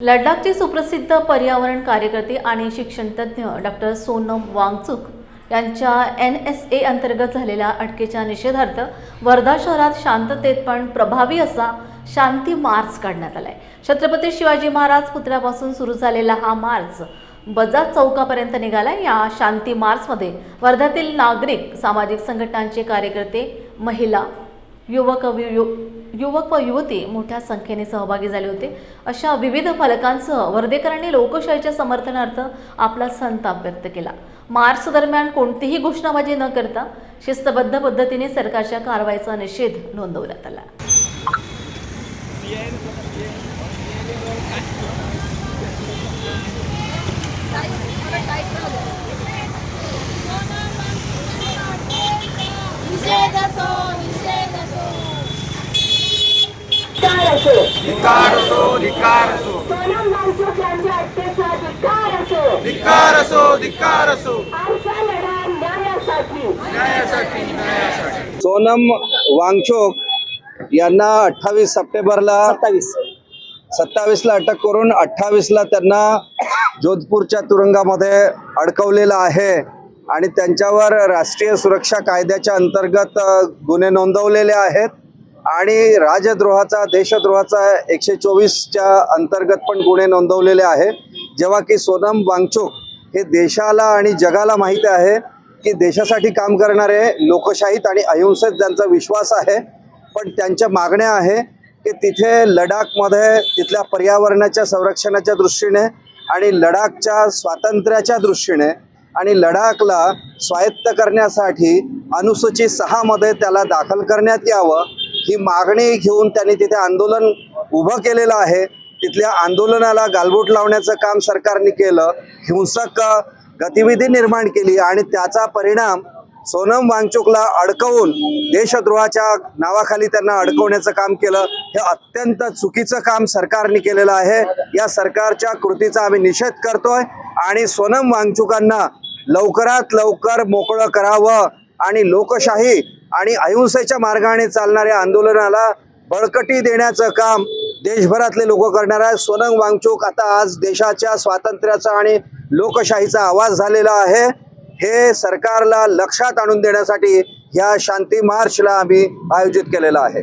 लडाखचे सुप्रसिद्ध पर्यावरण कार्यकर्ते आणि शिक्षणतज्ज्ञ डॉक्टर सोनम वांगचुक यांच्या एन एस ए अंतर्गत झालेल्या अटकेच्या निषेधार्थ वर्धा शहरात शांततेत पण प्रभावी असा शांती मार्च काढण्यात आलाय. छत्रपती शिवाजी महाराज पुतळ्यापासून सुरू झालेला हा मार्च बजाज चौकापर्यंत निघाला या शांती मार्चमध्ये वर्ध्यातील नागरिक सामाजिक संघटनांचे कार्यकर्ते महिला युवक यु युवक व युवती मोठ्या संख्येने सहभागी झाले होते. अशा विविध फलकांसह वर्धेकरांनी लोकशाहीच्या समर्थनार्थ आपला संताप व्यक्त केला. मार्च दरम्यान कोणतीही घोषणाबाजी न करता शिस्तबद्ध पद्धतीने सरकारच्या कारवाईचा निषेध नोंदवण्यात आला. असो. धिक्कार असो धिक्कार असो. सोनम यांच्या धिक्कार असो. धिक्कार असो धिक्कार असो. आमचा लढा न्यायासाठी. न्यायासाठी न्यायासाठी. सोनम वांगचोक यांना अठ्ठावीस सप्टेंबरला सत्तावीस. सत्तावीसला अटक करून अठ्ठावीसला त्यांना जोधपूरच्या तुरुंगामध्ये अडकवलेलं आहे आणि त्यांच्यावर राष्ट्रीय सुरक्षा कायद्याच्या अंतर्गत गुन्हे नोंदवलेले आहेत. आणि राजद्रोहाचा देशद्रोहाचा एकशे चोवीसच्या अंतर्गत पण गुन्हे नोंदवलेले आहे. जेव्हा की सोनम वांगचोक हे देशाला आणि जगाला माहीत आहे की देशासाठी काम करणारे लोकशाहीत आणि अहिंसेत ज्यांचा विश्वास आहे पण त्यांच्या मागण्या आहे की तिथे लडाखमध्ये तिथल्या पर्यावरणाच्या संरक्षणाच्या दृष्टीने आणि लडाखच्या स्वातंत्र्याच्या दृष्टीने आणि लडाखला स्वायत्त करण्यासाठी अनुसूचित सहामध्ये त्याला दाखल करण्यात यावं ही मागणी घेऊन त्यांनी तिथे आंदोलन उभं केलेलं आहे. तिथल्या आंदोलनाला गालबोट लावण्याचं काम सरकारने केलं. हिंसक गतिविधी निर्माण केली आणि त्याचा परिणाम सोनम वांगचुकला अडकवून देशद्रोहाच्या नावाखाली त्यांना अडकवण्याचं काम केलं. हे अत्यंत चुकीचं काम सरकारने केलेलं आहे. या सरकारच्या कृतीचा आम्ही निषेध करतोय आणि सोनम वांगचुकांना लवकरात लवकर मोकळं करावं आणि लोकशाही आणि अहिंसेच्या मार्गाने चालणाऱ्या आंदोलनाला बळकटी देण्याचं काम देशभरातले लोक करणार आहेत. सोनंग वांगचूक आता आज देशाच्या स्वातंत्र्याचा आणि लोकशाहीचा आवाज झालेला आहे. हे सरकारला लक्षात आणून देण्यासाठी ह्या शांती मार्चला आम्ही आयोजित केलेला आहे.